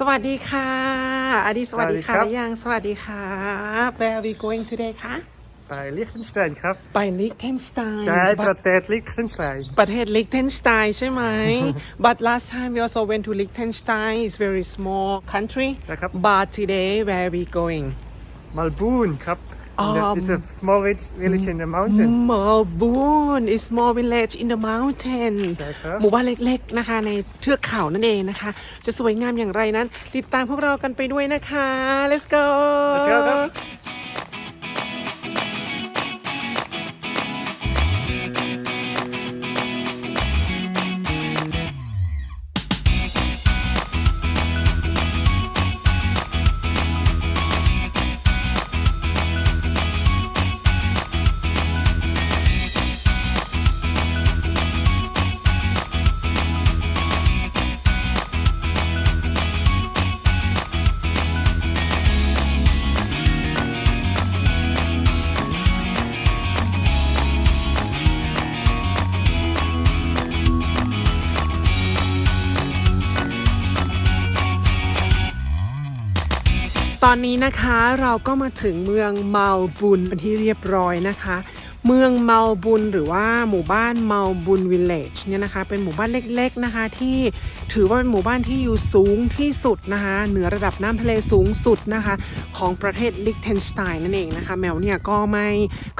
สวัสดีค่ะอดีสวัสดีค่ะสวัสดีครับหรือยังสวัสดีค่ะ Where are we going today คะ ไปลิเ e นสไตน์ครับไปลิกเทนสไตน์ ใช่ประเทศลิเ e นสไตน์ประเทศลิกเทนสไตน์ใช่ไหม but last time we also went to Liechtenstein it's very small country ใช่ครับ but today where are we going มัลบูนครับ อ๋อ It's a small village village in the mountain Melbourne is small village in the mountain ใช่ครับหมู่บ้านเล็กๆนะคะ ในเทือกเขานั่นเองนะคะ จะสวยงามอย่างไรนั้น ติดตามพวกเรากันไปด้วยนะคะ let's go Let's go ตอนนี้นะคะเราก็มาถึงเมืองเมาบุนเป็นที่เรียบร้อยนะคะ เมืองเมาบุนหรือว่าหมู่บ้านเมาบุนวิลเลจเนี่ยนะคะ เป็นหมู่บ้านเล็กๆนะคะ ที่ถือว่าเป็นหมู่บ้านที่อยู่สูงที่สุดนะคะ เหนือระดับน้ำทะเลสูงสุดนะคะของประเทศลิกเทนสไตน์นั่นเองนะคะ แมวเนี่ยก็ไม่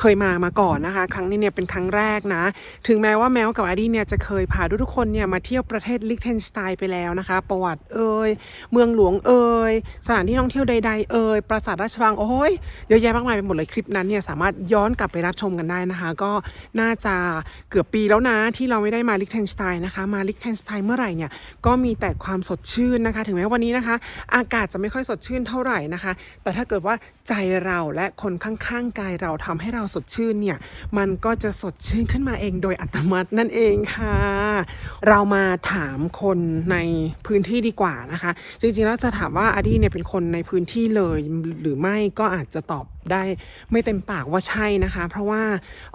เคยมามาก่อนนะคะ ครั้งนี้เนี่ยเป็นครั้งแรกนะ ถึงแม้ว่าแมวกับอดีเนี่ยจะเคยพาทุกๆคนเนี่ยมาเที่ยวประเทศลิกเทนสไตน์ไปแล้วนะคะ ประวัติเอ่ยเมืองหลวงเอ่ยสถานที่ท่องเที่ยวใด ๆ เอ่ยปราสาทราชวังโอ้ยเยอะแยะมากมายไปหมดเลยคลิปนั้นเนี่ยสามารถย้อนกลับไปรับชมกันได้นะคะ ก็น่าจะเกือบปีแล้วนะที่เราไม่ได้มาลิกเทนสไตน์นะคะมาลิกเทนสไตน์เมื่อไหร่เนี่ยก็มีแต่ความสดชื่นนะคะ ถึงแม้วันนี้นะคะ อากาศจะไม่ค่อยสดชื่นเท่าไหร่นะคะแต่ถ้าเกิดว่าใจเราและคนข้างๆกายเราทำให้เราสดชื่นเนี่ย มันก็จะสดชื่นขึ้นมาเองโดยอัตโนมัตินั่นเองค่ะ เรามาถามคนในพื้นที่ดีกว่านะคะ จริงๆแล้วจะถามว่าอาดีเนี่ยเป็นคนในพื้นที่เลยหรือไม่ก็อาจจะตอบ ได้ไม่เต็มปากว่าใช่นะคะ เพราะว่า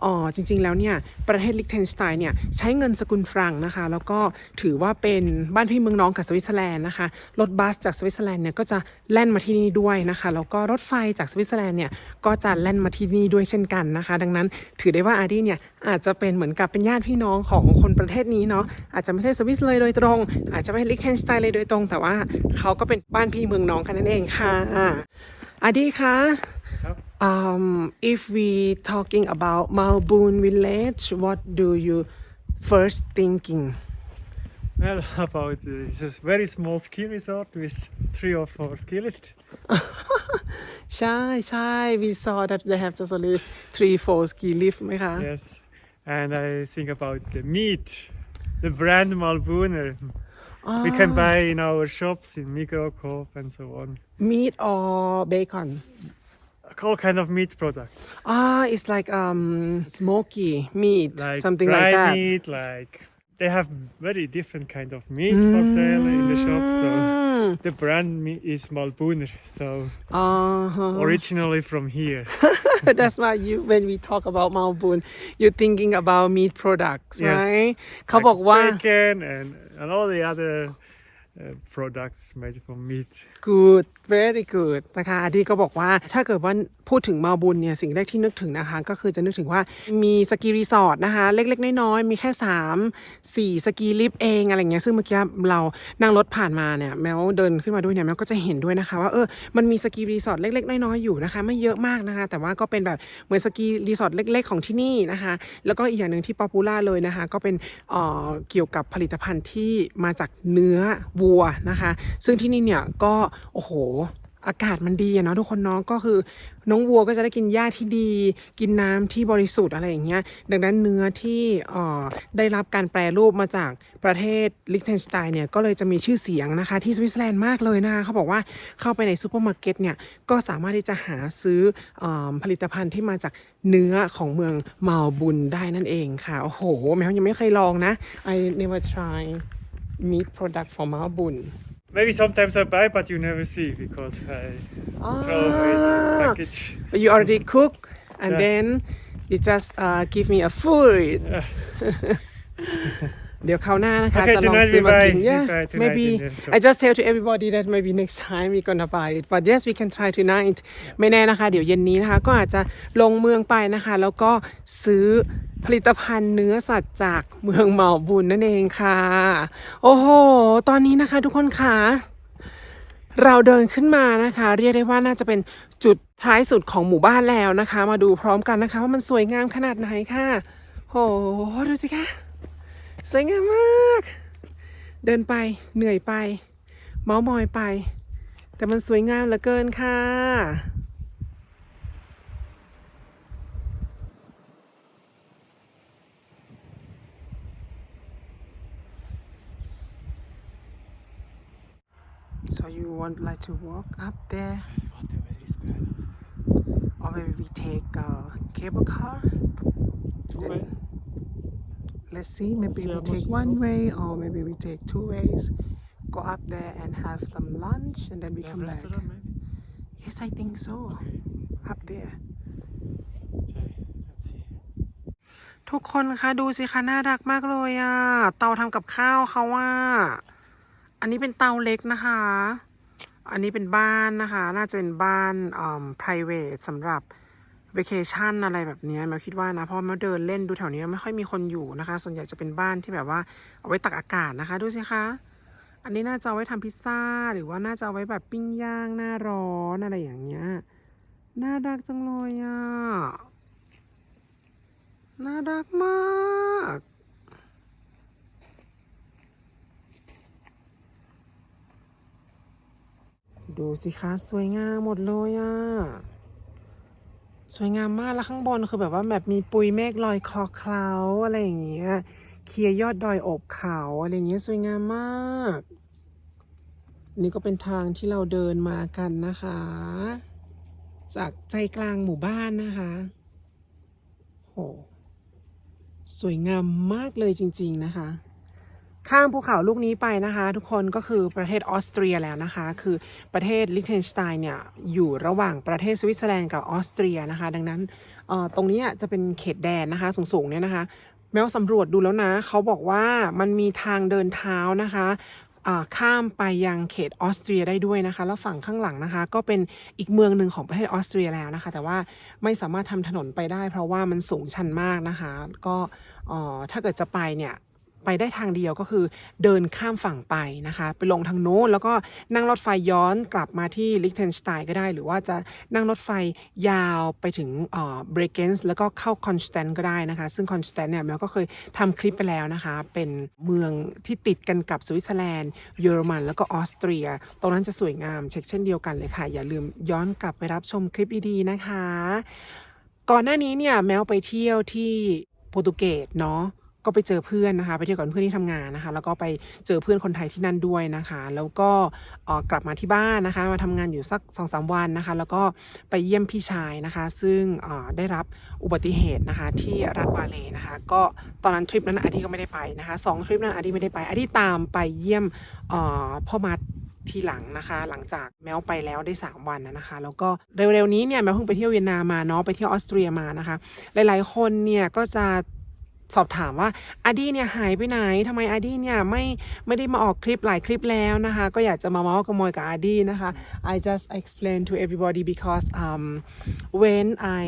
อ๋อจริง ๆ แล้วเนี่ยประเทศลิกเทนสไตน์เนี่ยใช้เงินสกุลฟรังนะคะ แล้วก็ถือว่าเป็นบ้านพี่เมืองน้องกับสวิตเซอร์แลนด์นะคะรถบัสจากสวิตเซอร์แลนด์เนี่ยก็จะแล่นมาที่นี่ด้วยนะคะแล้วก็รถไฟจากสวิตเซอร์แลนด์เนี่ยก็จะแล่นมาที่นี่ด้วยเช่นกันนะคะ ดังนั้นถือได้ว่าอาดี้เนี่ยอาจจะเป็นเหมือนกับเป็นญาติพี่น้องของคนประเทศนี้เนาะอาจจะไม่ใช่สวิสเลยโดยตรง อาจจะไม่ใช่ลิกเทนสไตน์เลยโดยตรง แต่ว่าเขาก็เป็นบ้านพี่เมืองน้องกันนั่นเองค่ะอาดี้คะ Um, if we talking about Malboon village, what do you first thinking? Well, about uh, it's a very small ski resort with three or four ski lifts. ใช่ใช่ we saw that they have just only three four ski lift ไหมคะ Yes, and I think about the meat, the brand Malbuner. We can buy in our shops in Migros, Coop, and so on. meat or bacon All kind of meat products, ah it's like um smoky meat like something dry like that meat, like they have very different kind of meat for sale in the shop. So Mm. the brand me- is Malbuner, so uh-huh. originally from here. That's why you when we talk about Malboon you're thinking about meat products Yes. right เขา Like บอกว่า bacon and, and all the other uh, products made from meat. good very good นะคะอาดีก็บอกว่าถ้าเกิดว่าพูดถึงมาบุญเนี่ย สิ่งแรกที่นึกถึงนะคะ ก็คือจะนึกถึงว่ามีสกีรีสอร์ทนะคะ เล็กๆ น้อยๆ มีแค่ 3 4 สกีลิฟต์เองอะไรเงี้ยซึ่งเมื่อกี้เรานั่งรถผ่านมาเนี่ย แมวเดินขึ้นมาด้วยเนี่ย แมวก็จะเห็นด้วยนะคะ ว่าเออมันมีสกีรีสอร์ทเล็กๆ น้อยๆ อยู่นะคะ ไม่เยอะมากนะคะ แต่ว่าก็เป็นแบบเหมือนสกีรีสอร์ทเล็ก ๆ ของที่นี่นะคะ แล้วก็อีกอย่างหนึ่งที่ป๊อปปูล่าเลยนะคะ ก็เป็นเอ่อเกี่ยวกับผลิตภัณฑ์ที่มาจากเนื้อวัวนะคะ ซึ่งที่นี่เนี่ยก็โอ้โหอากาศมันดีอะเนาะทุกคนเนาะก็คือน้องวัวก็จะได้กินหญ้าที่ดี กินน้ำที่บริสุทธิ์อะไรอย่างเงี้ยดังนั้นเนื้อที่ได้รับการแปรรูปมาจากประเทศลิกเทนสไตน์เนี่ยก็เลยจะมีชื่อเสียงนะคะที่สวิตเซอร์แลนด์มากเลยนะคะเขาบอกว่าเข้าไปในซูเปอร์มาร์เก็ตเนี่ยก็สามารถที่จะหาซื้ออผลิตภัณฑ์ที่มาจากเนื้อของเมืองเมาบุนได้นั่นเองค่ะโอ้โหแมวยังไม่เคยลองนะ I never try meat product from มาบุน Maybe sometimes I buy, but you never see because I throw away the Ah. package. But you already cook and Yeah. then you just uh, give me a food. เดี๋ยวคราวหน้านะคะ Okay, จะลอง tonight ซื้อ we มา buy- กิน we yeah buy tonight maybe in the shop. I just tell to everybody that maybe next time we gonna buy it but yes we can try tonight ไม่แน่นะคะ เดี๋ยวเย็นนี้นะคะ ก็อาจจะลงเมืองไปนะคะ แล้วก็ซื้อ ผลิตภัณฑ์เนื้อสัตว์จากเมืองเหมาบุญนั่นเองค่ะ โอ้โห ตอนนี้นะคะทุกคนค่ะ เราเดินขึ้นมานะคะ เรียกได้ว่าน่าจะเป็นจุดท้ายสุดของหมู่บ้านแล้วนะคะ มาดูพร้อมกันนะคะ ว่ามันสวยงามขนาดไหนค่ะโหดูสิคะสวยงามมาก เดินไปเหนื่อยไป เมามอยไป แต่มันสวยงามเหลือเกินค่ะ So you want like to walk up there or maybe we take a cable car and let's see maybe See we how much take it one costs. way or maybe we take two ways go up there and have some lunch and then we come back yes I think so up there Let's see. ทุกคนคะดูสิคะน่ารักมากเลยอะเตาทำกับข้าวเขาว่า อันนี้เป็นเตาเล็กนะคะ อันนี้เป็นบ้านนะคะ น่าจะเป็นบ้านอ่า private สำหรับ vacation อะไรแบบนี้แมวคิดว่านะ เพราะแมวเดินเล่นดูแถวนี้ไม่ค่อยมีคนอยู่นะคะ ส่วนใหญ่จะเป็นบ้านที่แบบว่าเอาไว้ตักอากาศนะคะ ดูสิคะ อันนี้น่าจะเอาไว้ทำพิซซ่า หรือว่าน่าจะเอาไว้แบบปิ้งย่างหน้าร้อนอะไรอย่างเงี้ย น่ารักจังเลยอะ น่ารักมาก ดูสิคะสวยงามหมดเลยอะ่ะ สวยงามมากแล้วข้างบนคือแบบว่าแบบมีปุยเมฆลอยคลอเคล้าอะไรอย่างเงี้ยเคลียยอดดอยอบเขาอะไรอย่างเงี้ยสวยงามมาก นี่ก็เป็นทางที่เราเดินมากันนะคะ จากใจกลางหมู่บ้านนะคะโหสวยงามมากเลยจริง ๆนะคะ ข้ามภูเขาลูกนี้ไปนะคะ ทุกคนก็คือประเทศออสเตรียแล้วนะคะ คือประเทศลิเทนสไตน์เนี่ยอยู่ระหว่างประเทศสวิตเซอร์แลนด์กับออสเตรียนะคะ ดังนั้นตรงนี้จะเป็นเขตแดนนะคะ สูงๆเนี่ยนะคะ แมวสำรวจดูแล้วนะ เขาบอกว่ามันมีทางเดินเท้านะคะข้ามไปยังเขตออสเตรียได้ด้วยนะคะ แล้วฝั่งข้างหลังนะคะ ก็เป็นอีกเมืองหนึ่งของประเทศออสเตรียแล้วนะคะ แต่ว่าไม่สามารถทำถนนไปได้ เพราะว่ามันสูงชันมากนะคะ ก็ถ้าเกิดจะไปเนี่ย ไปได้ทางเดียวก็คือเดินข้ามฝั่งไปนะคะ ไปลงทางโน้นแล้วก็นั่งรถไฟย้อนกลับมาที่ลิ c เทนสไตน์ก็ได้ หรือว่าจะนั่งรถไฟยาวไปถึงเบรเกนส์แล้วก็เข้าคอนสแตนต์ก็ได้นะคะ ซึ่งคอนสแตนต์เนี่ยแมวก็เคยทำคลิปไปแล้วนะคะ เป็นเมืองที่ติดกันกับสวิตเซอร์แลนด์เยอรมัน แล้วก็ออสเตรีย ตรงนั้นจะสวยงามเช็คเช่นเดียวกันเลยค่ะ อย่าลืมย้อนกลับไปรับชมคลิปดีๆนะคะ ก่อนหน้านี้เนี่ยแมวไปเที่ยวที่โปรตุเกสเนาะ ก็ไปเจอเพื่อนนะคะ ไปเที่ยวกับเพื่อนที่ทำงานนะคะ แล้วก็ไปเจอเพื่อนคนไทยที่นั่นด้วยนะคะ แล้วก็กลับมาที่บ้านนะคะ มาทำงานอยู่สักสองสามวันนะคะ แล้วก็ไปเยี่ยมพี่ชายนะคะ ซึ่งได้รับอุบัติเหตุนะคะที่รัฐบาเลนะคะ ก็ตอนนั้นทริปนั้นอาดีก็ไม่ได้ไปนะคะสองทริปนั้นอาดีไม่ได้ไปอาดีตามไปเยี่ยมพ่อมัดทีหลังนะคะ หลังจากแมวไปแล้วได้ 3 วันนะนะคะ แล้วก็เร็วๆนี้เนี่ยแมวเพิ่งไปเที่ยวเวียนนามาเนาะไปเที่ยวออสเตรียมานะคะ หลายๆคนเนี่ยก็จะ สอบถามว่าอาดีเนี่ยหายไปไหนทำไมอาดีเนี่ยไม่ไม่ได้มาออกคลิปหลายคลิปแล้วนะคะก็อยากจะมาเมาส์กับมอยกับอาดีนะคะ I just explain to everybody because um when I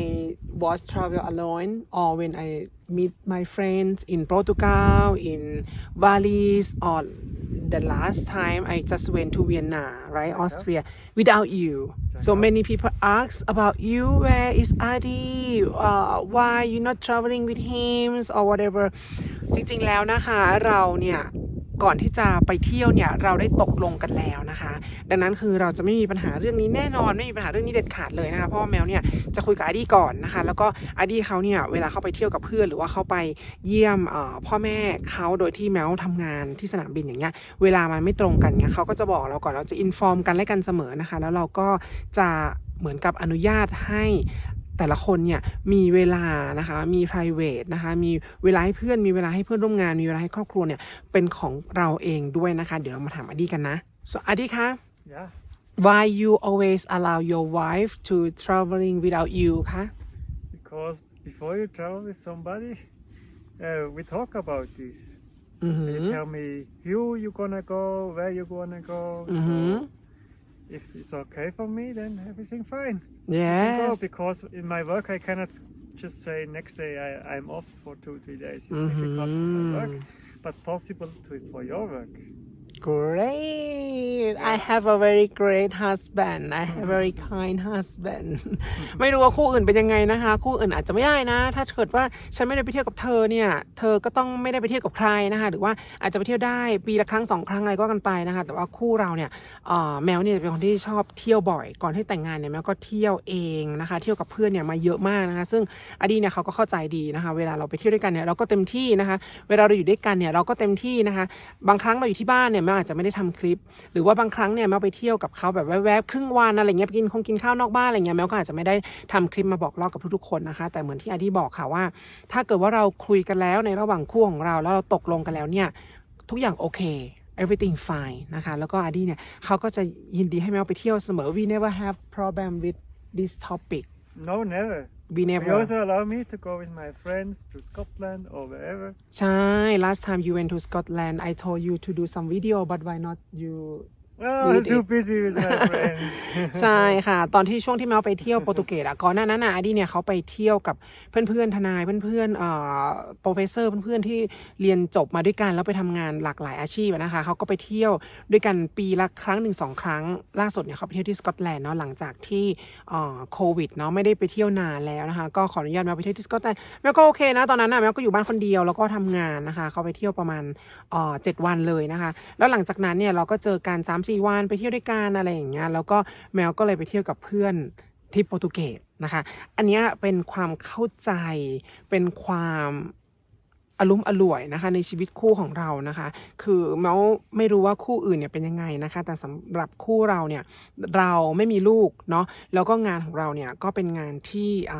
was travel alone or when I meet my friends in Portugal in Bali or the last time I just went to Vienna, right, Austria, without you. So many people ask about you. Where is Adi? Uh, why you not traveling with him or whatever? จริงๆแล้วนะคะเราเนี่ย ก่อนที่จะไปเที่ยวเนี่ยเราได้ตกลงกันแล้วนะคะ ดังนั้นคือเราจะไม่มีปัญหาเรื่องนี้แน่นอนไม่มีปัญหาเรื่องนี้เด็ดขาดเลยนะคะเพราะว่าแมวเนี่ยจะคุยกับอาดีก่อนนะคะ แล้วก็อาดีเขาเนี่ยเวลาเข้าไปเที่ยวกับเพื่อนหรือว่าเข้าไปเยี่ยมพ่อแม่เขาโดยที่แมวทำงานที่สนามบินอย่างเงี้ยเวลามันไม่ตรงกันเนี่ยเขาก็จะบอกเราก่อนเราจะอินฟอร์มกันและกันเสมอนะคะ แล้วเราก็จะเหมือนกับอนุญาตให้ แต่ละคนเนี่ยมีเวลานะคะมี private นะคะมีเวลาให้เพื่อนมีเวลาให้เพื่อนร่วมงาน มีเวลาให้ครอบครัวเนี่ยเป็นของเราเองด้วยนะคะ เดี๋ยวเรามาถามอดีกันนะ so อดีคะ Yeah. why you always allow your wife to traveling without you คะ Because before you travel with somebody, uh, we talk about this. อือ And หือ you tell me who you gonna go, where you gonna go. Mhm. So if it's okay for me, then everything fine. Yes because in my work I cannot just say next day I, I'm off for two three days. It's mm-hmm. difficult for my work, but possible to for your work. Great I have a very great husband I have a very kind husband ไม่รู้ว่าคู่อื่นเป็นยังไงนะคะ คู่อื่นอาจจะไม่ได้นะ ถ้าเกิดว่าฉันไม่ได้ไปเที่ยวกับเธอเนี่ย เธอก็ต้องไม่ได้ไปเที่ยวกับใครนะคะ หรือว่าอาจจะไปเที่ยวได้ปีละครั้งสองครั้งอะไรก็กันไปนะคะ แต่ว่าคู่เราเนี่ยเอ่อแมวเนี่ยเป็นคนที่ชอบเที่ยวบ่อย ก่อนที่แต่งงานเนี่ยแมวก็เที่ยวเองนะคะ เที่ยวกับเพื่อนเนี่ยมาเยอะมากนะคะ ซึ่งอดีเนี่ยเขาก็เข้าใจดีนะคะ เวลาเราไปเที่ยวด้วยกันเนี่ยเราก็เต็มที่นะคะ เวลาเราอยู่ด้วยกันเนี่ยเราก็เต็มที่นะคะ บางครั้งเราอยู่ที่บ้านเนี่ยอาจจะไม่ได้ทำคลิป หรือว่าบางครั้งเนี่ยแมวไปเที่ยวกับเขาแบบแวบๆครึ่งวันอะไรเงี้ยไปกินคงกินข้าวนอกบ้านอะไรเงี้ยแมวก็อาจจะไม่ได้ทำคลิปมาบอกเล่ากับทุกๆคนนะคะ แต่เหมือนที่อาดีบอกค่ะว่า ถ้าเกิดว่าเราคุยกันแล้วในระหว่างคู่ของเราแล้วเราตกลงกันแล้วเนี่ยทุกอย่างโอเค everything fine นะคะ แล้วก็อาดีเนี่ยเขาก็จะยินดีให้แมวไปเที่ยวเสมอ we never have problem with this topic No, never. We You never also allow me to go with my friends to Scotland or wherever. ใช่ last time you went to Scotland I told you to do some video but why not you Oh, I'm Did too it. busy with my friends. ใช่ค่ะ ตอนที่ช่วงที่แมวไปเที่ยวโปรตุเกสอะก่อนหน้านั้นนะอดีเนี่ยเขาไปเที่ยวกับเพื่อนๆทนายเพื่อนๆเอ่อโปรเฟสเซอร์เพื่อนๆที่เรียนจบมาด้วยกันแล้วไปทำงานหลากหลายอาชีพอะนะคะเขาก็ไปเที่ยวด้วยกันปีละครั้งหนึ่งสองครั้ง ล่าสุดเนี่ยเขาไปเที่ยวที่สกอตแลนด์เนาะหลังจากที่เอ่อโควิดเนาะไม่ได้ไปเที่ยวนานแล้วนะคะ ก็ขออนุญาตแมวไปเที่ยวที่สกอตแลนด์แมวก็โอเคนะตอนนั้นนะแมวก็อยู่บ้านคนเดียวแล้วก็ทำงานนะคะเขาไปเที่ยวประมาณเอ่อเจ็ดวันเลยนะคะ แล้วหลังจากนั้นเนี่ยเราก็เจอกัน3 4วันไปเที่ยวด้วยกันอะไรอย่างเงี้ยแล้วก็แมวก็เลยไปเที่ยวกับเพื่อนที่โปรตุเกสนะคะ อันนี้เป็นความเข้าใจเป็นความ อารมณ์อร่วยนะคะ ในชีวิตคู่ของเรานะคะ คือแมวไม่รู้ว่าคู่อื่นเนี่ยเป็นยังไงนะคะ แต่สำหรับคู่เราเนี่ยเราไม่มีลูกเนาะแล้วก็งานของเราเนี่ยก็เป็นงานที่อ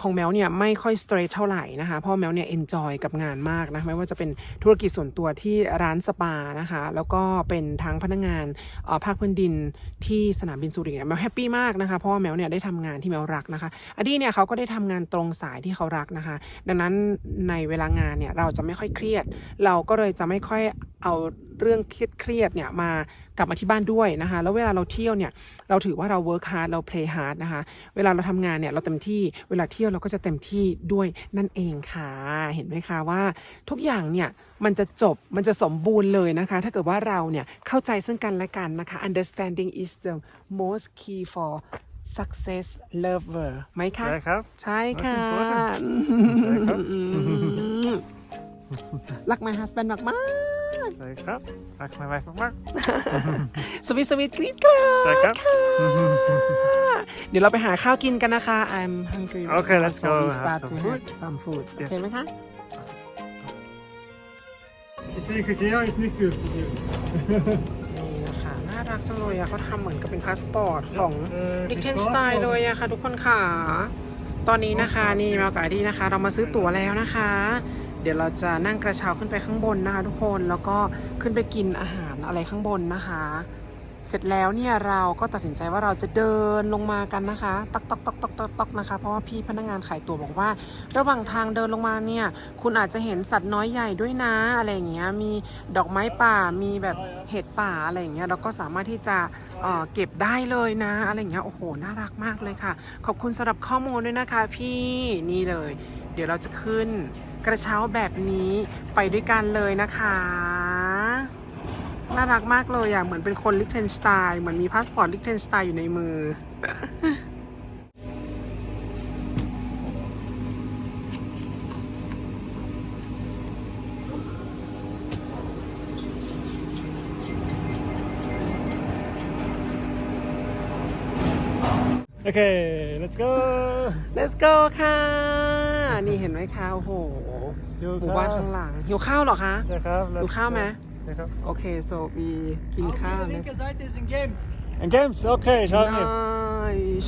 ของแมวเนี่ยไม่ค่อยสเตรทเท่าไหร่นะคะเพราะแมวเนี่ยเอนจอยกับงานมากนะไม่ว่าจะเป็นธุรกิจส่วนตัวที่ร้านสปานะคะ แล้วก็เป็นทั้งพนักงานภาคพื้นดินที่สนามบินสุรินทร์แมวแฮปปี้มากนะคะเพราะว่าแมวเนี่ยได้ทำงานที่แมวรักนะคะอดีเนี่ยเขาก็ได้ทำงานตรงสายที่เขารักนะคะ ดังนั้นในเวลางานเนี่ยเราจะไม่ค่อยเครียด เราก็เลยจะไม่ค่อยเอาเรื่องเครียดๆเนี่ยมากลับมาที่บ้านด้วยนะคะ แล้วเวลาเราเที่ยวเนี่ยเราถือว่าเรา work hard เรา play hard นะคะ เวลาเราทำงานเนี่ยเราเต็มที่เวลาเที่ยวเราก็จะเต็มที่ด้วยนั่นเองค่ะ เห็นไหมคะว่าทุกอย่างเนี่ยมันจะจบมันจะสมบูรณ์เลยนะคะ ถ้าเกิดว่าเราเนี่ยเข้าใจซึ่งกันและกันนะคะ understanding is the most key for success lover ไหมคะ Yeah, ครับ ใช่ค่ะ รับรัก my husband มากมากใช่ครับรัก my wife มากสวิตสวิตกรี๊ดกราดใช่ครับ เดี๋ยวเราไปหาข้าวกินกันนะคะ I'm hungry right Okay, now, let's so go we have start some to food. have some food โอเคไหมคะ Ich denke, Ikea ist nicht gut für dich. นี่นะคะน่ารักจังเลยอะเขาทำเหมือนกับเป็นพาสปอร์ตของเออดิกเทนสไตน์เลยอะค่ะทุกคนค่ะ ตอนนี้นะคะนี่แมวกับไอดีนะคะ เรามาซื้อตั๋วแล้วนะคะ เดี๋ยวเราจะนั่งกระเช้าขึ้นไปข้างบนนะคะทุกคนแล้วก็ขึ้นไปกินอาหารอะไรข้างบนนะคะ เสร็จแล้วเนี่ยเราก็ตัดสินใจว่าเราจะเดินลงมากันนะคะตักตักตักตักตักตักนะคะ เพราะว่าพี่พนักงานขายตั๋วบอกว่า ระหว่างทางเดินลงมาเนี่ยคุณอาจจะเห็นสัตว์น้อยใหญ่ด้วยนะอะไรอย่างเงี้ยมีดอกไม้ป่ามีแบบเห็ดป่าอะไรอย่างเงี้ยเราก็สามารถที่จะเเก็บได้เลยนะอะไรอย่างเงี้ยโอ้โหน่ารักมากเลยค่ะ ขอบคุณสำหรับข้อมูลด้วยนะคะ พี่นี่เลย เดี๋ยวเราจะขึ้น กระเช้าแบบนี้ไปด้วยกันเลยนะคะ น่ารักมากเลยอะเหมือนเป็นคนลิกเทนสไตน์เหมือนมีพาสปอร์ตลิกเทนสไตน์อยู่ในมือ Okay, let's go. let's go ค่ะ นี่เห็นไหมคะ โอ้โห หิวหมู่ข้าวบ้านข้างหลังหิวข้าวเหรอคะใช่ครับหิวข้าวไหมใช่ครับโอเค so we กินข้าว Die linke Seite ist in Games. And games, okay, schauen wir.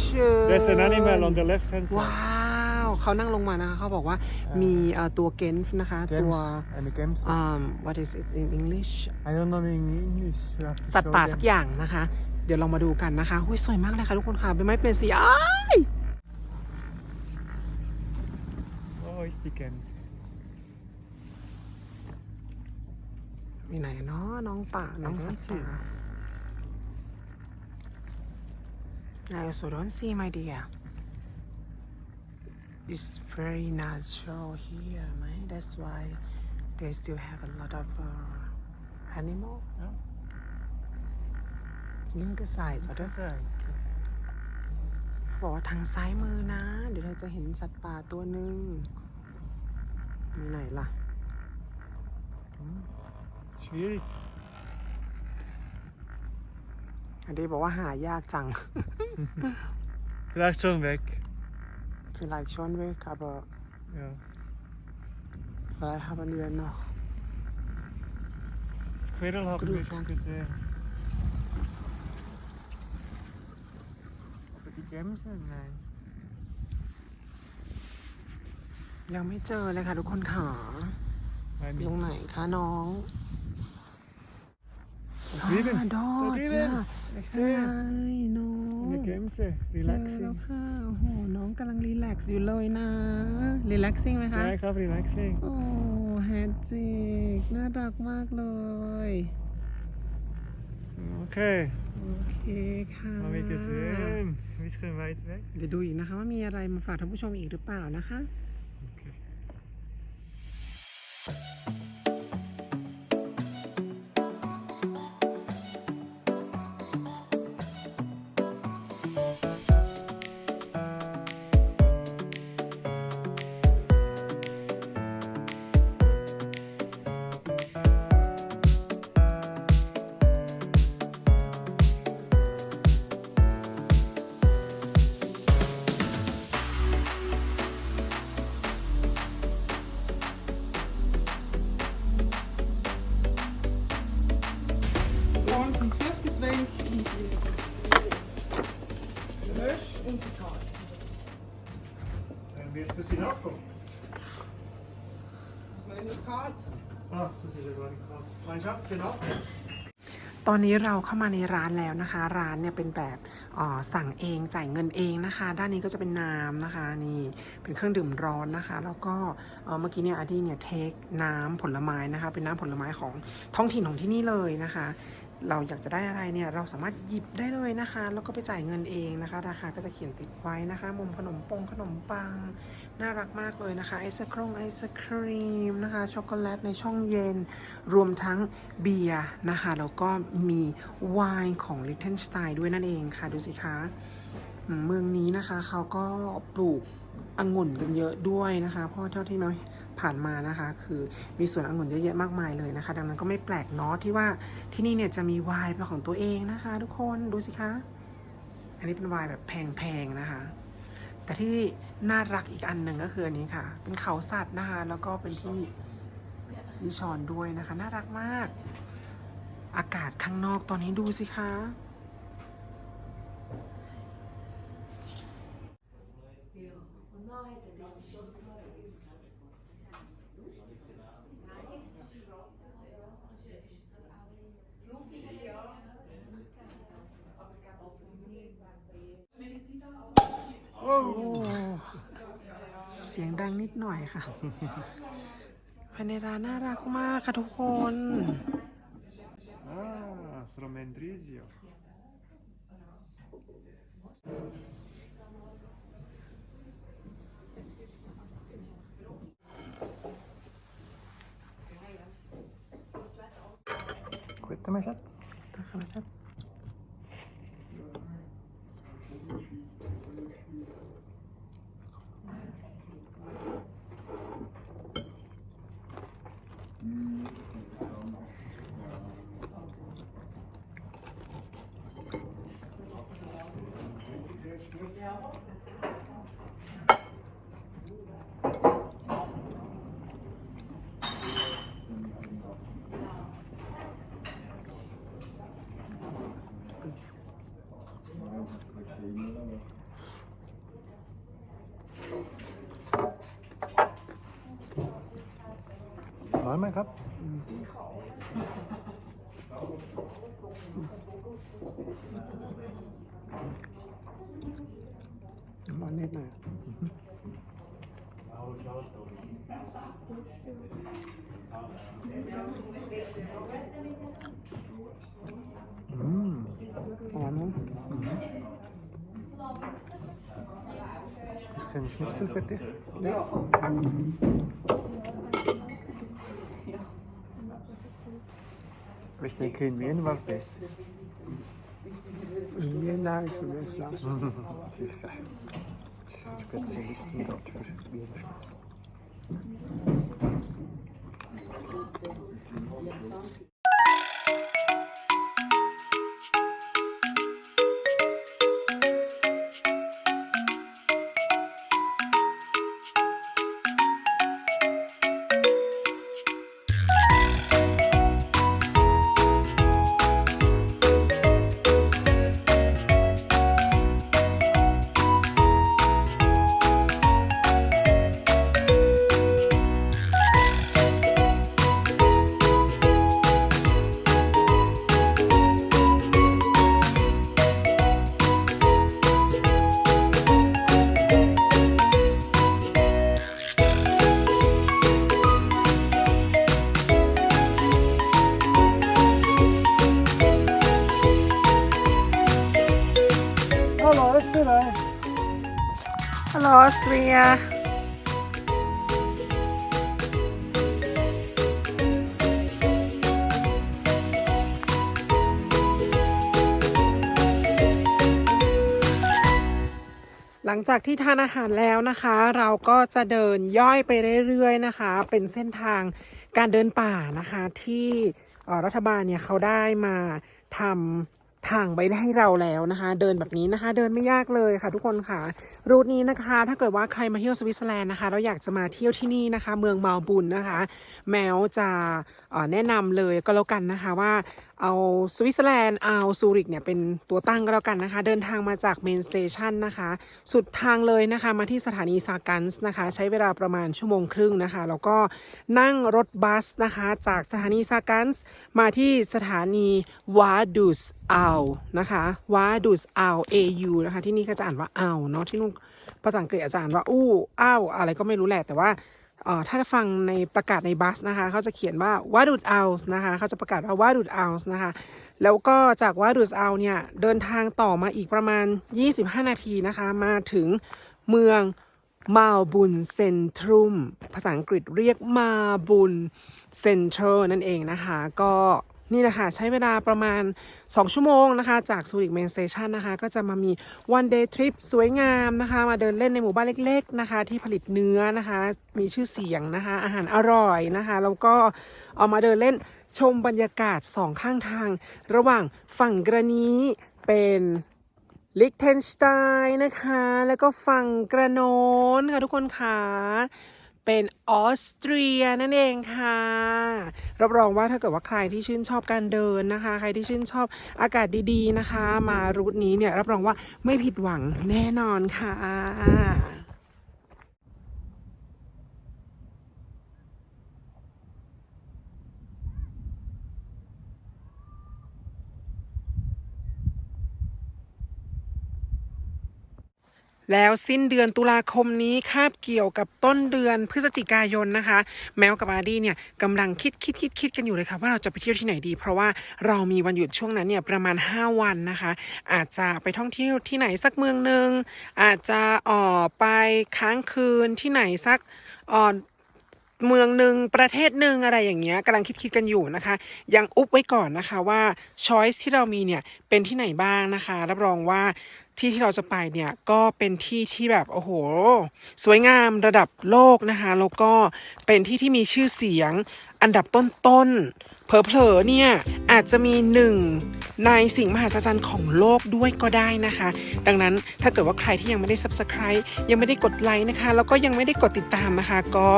ชื่อ There's an animal on the left hand ว้า side. วเขานั่งลงมานะคะเขาบอกว่ามีเอ่อตัวเกนฟ์นะคะตัว Games, eine Games. um what is it in English I don't know in English. You have to สัตว์ show ป่า them. สักอย่างนะคะ เดี๋ยวเรามาดูกันนะคะหุ้ยสวยมากเลยค่ะทุกคนค่ะใบไม้เป็นสีอ้าย Oh, ist die Gans. มีไหนเนาะน้องป่าน้องสัตว์ป่า I also don't see my dear It's very natural here man That's why they still have a lot of uh, animal Ja. Linke Seite oder Das ist บอกว่าทางซ้ายมือนะ เดี๋ยวเราจะเห็นสัตว์ป่าตัวหนึ่งมีไหนล่ะ schwierig. อันนี้บอกว่าหายากจัง Vielleicht schon weg. Vielleicht schon weg aber Ja. vielleicht haben wir noch Das Quirl haben wir Glück. schon gesehen. Aber die Gämse, nein. ยังไม่เจอเลยค่ะทุกคนค่ะ Nein, ตรง nicht. ไหนคะน้อง Da drüben. อ่าดอ Da ด drüben. ค่ะ Ich ใช่ sehe. น้อง Eine Gämse. เจอแล้ว Relaxing. ค่ะโอ้โหน้องกำลังรีแลกซ์อยู่เลยนะ รีแลกซิ่งไหมคะ Ja, ich habe Relaxing. โอ้แฮตจิกน่ารักมากเลย Okay, โอเคค่ะ haben wir gesehen. Ein bisschen weit weg. เดี๋ยวดูอีกนะคะว่ามีอะไรมาฝากท่านผู้ชมอีกหรือเปล่านะคะ ตอนนี้เราเข้ามาในร้านแล้วนะคะ ร้านเนี่ยเป็นแบบสั่งเองจ่ายเงินเองนะคะ ด้านนี้ก็จะเป็นน้ำนะคะนี่เป็นเครื่องดื่มร้อนนะคะ แล้วก็เอ่อเมื่อกี้เนี่ยอาดี้เนี่ยเทคน้ำผลไม้นะคะ เป็นน้ำผลไม้ของท้องถิ่นของที่นี่เลยนะคะ เราอยากจะได้อะไรเนี่ยเราสามารถหยิบได้เลยนะคะ แล้วก็ไปจ่ายเงินเองนะคะราคาก็จะเขียนติดไว้นะคะ มุมขนมปงขนมปัง น่ารักมากเลยนะคะไอศครงไอศครีมนะคะช็อกโกแลตในช่องเย็น รวมทั้งเบียร์นะคะแล้วก็มีไวน์ของลิ t เทนสไตน์ด้วยนั่นเองค่ะดูสิคะเมืองนี้นะคะเขาก็ปลูกองุ่นกันเยอะด้วยนะคะเพราะว่าเท่าที่มา ผ่านมานะคะ คือมีสวนองุ่นเยอะแยะมากมายเลยนะคะ ดังนั้นก็ไม่แปลกเนาะที่ว่าที่นี่เนี่ยจะมีวน์เป็นของตัวเองนะคะ ทุกคนดูสิคะอันนี้เป็นวน์แบบแพงๆนะคะ แต่ที่น่ารักอีกอันหนึ่งก็คืออันนี้ค่ะ เป็นเขาสัตว์นะคะแล้วก็เป็นที่ดิชอนด้วยนะคะ น่ารักมาก อากาศข้างนอกตอนนี้ดูสิคะ โอ้เสียงดังนิดหน่อยค่ะภายในร้านน่ารักมากค่ะทุกคน Ah, from Mendrisio. กดทำไมชัด ร้อนไหมครับ ร้อนนิดหน่อยอืมหวานะ Ist kein Schnitzel für dich? Aber ich denke, in Wien war besser. เรียนได้สุดเลยครับ Sicher. Das sind Spezialisten dort für Wiener Schnitzel. เตรีย หลังจากที่ทานอาหารแล้วนะคะ เราก็จะเดินย่อยไปเรื่อยๆนะคะ เป็นเส้นทางการเดินป่านะคะที่รัฐบาลเนี่ยเขาได้มาทำ ทางไว้ให้เราแล้วนะคะ เดินแบบนี้นะคะ เดินไม่ยากเลยค่ะ ทุกคนค่ะ รูทนี้นะคะ ถ้าเกิดว่าใครมาเที่ยวสวิตเซอร์แลนด์นะคะ เราอยากจะมาเที่ยวที่นี่นะคะ เมืองเมาลบุนนะคะ แมวจะแนะนำเลยก็แล้วกันนะคะว่า เอาสวิตเซอร์แลนด์เอาซูริกเนี่ยเป็นตัวตั้งก็แล้วกันนะคะ เดินทางมาจากเมนสเตชันนะคะ สุดทางเลยนะคะมาที่สถานีซากันส์นะคะ ใช้เวลาประมาณชั่วโมงครึ่งนะคะ แล้วก็นั่งรถบัสนะคะ จากสถานีซากันส์มาที่สถานีวาดูสอัลนะคะวาดูสอัล AU นะคะ ที่นี่ก็จะอ่านว่าอัลเนาะที่นู่นภาษาอังกฤษอาจารย์ว่าอู้อ้าวอะไรก็ไม่รู้แหละแต่ว่า ถ้าฟังในประกาศในบัสนะคะเขาจะเขียนว่าวาดูดอัลส์นะคะเขาจะประกาศว่าวาดูดอัลส์นะคะ แล้วก็จากวาดูดอัลเนี่ยเดินทางต่อมาอีกประมาณ 25 นาทีนะคะ มาถึงเมืองมาบุนเซนทรุมภาษาอังกฤษเรียกมาบุนเซนทรัลนั่นเองนะคะ ก็ นี่แหละคะ ใช้เวลาประมาณ 2 ชั่วโมงนะคะ จากซูริกเมนสเตชันนะคะ ก็จะมามี one day trip สวยงามนะคะ มาเดินเล่นในหมู่บ้านเล็ก ๆนะคะ ที่ผลิตเนื้อนะคะ มีชื่อเสียงนะคะ อาหารอร่อยนะคะ แล้วก็เอามาเดินเล่นชมบรรยากาศสองข้างทาง ระหว่างฝั่งกระนี้เป็นลิกเทนสไตน์นะคะ แล้วก็ฝั่งกระโนนค่ะทุกคนค่ะ เป็นออสเตรียนั่นเองค่ะ รับรองว่าถ้าเกิดว่าใครที่ชื่นชอบการเดินนะคะ ใครที่ชื่นชอบอากาศดีๆนะคะ มารูทนี้เนี่ยรับรองว่าไม่ผิดหวังแน่นอนค่ะ แล้วสิ้นเดือนตุลาคมนี้คาบเกี่ยวกับต้นเดือนพฤศจิกายนนะคะ แมวกับอาร์ดี้เนี่ยกำลังคิดคิดคิดคิดกันอยู่เลยค่ะว่าเราจะไปเที่ยวที่ไหนดี เพราะว่าเรามีวันหยุดช่วงนั้นเนี่ยประมาณ 5 วันนะคะ อาจจะไปท่องเที่ยวที่ไหนสักเมืองหนึ่งอาจจะออกไปค้างคืนที่ไหนสักเอ่อเมืองหนึ่งประเทศหนึ่งอะไรอย่างเงี้ยกำลังคิดคิดกันอยู่นะคะ ยังอุบไว้ก่อนนะคะว่าช้อยส์ที่เรามีเนี่ยเป็นที่ไหนบ้างนะคะ รับรองว่า ที่ที่เราจะไปเนี่ยก็เป็นที่ที่แบบโอ้โห สวยงามระดับโลกนะคะแล้วก็เป็นที่ที่มีชื่อเสียงอันดับต้นๆเผลอๆเนี่ยอาจจะมีหนึ่ง ในสิ่งมหัศจรรย์ของโลกด้วยก็ได้นะคะ ดังนั้นถ้าเกิดว่าใครที่ยังไม่ได้ subscribe ยังไม่ได้กดไลค์นะคะ แล้วก็ยังไม่ได้กดติดตามนะคะ ก็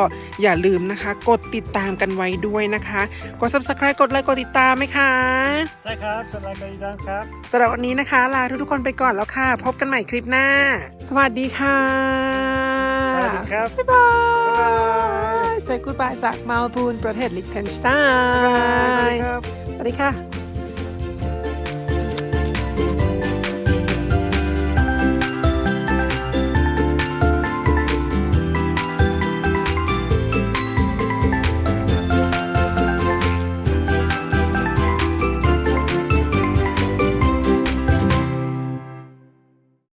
อย่าลืมนะคะ กดติดตามกันไว้ด้วยนะคะกด subscribe กดไลค์กดติดตามไหมคะใช่ครับสวัสดีครับสำหรับวันนี้นะคะลาทุกๆคนไปก่อนแล้วค่ะ พบกันใหม่คลิปหน้า สวัสดีค่ะสวัสดีครับบ๊ายบาย say goodbye จากมาลบูนประเทศลิกเทนสไตบ๊ายบายน์ครับสวัสดีค่ะ Thank you.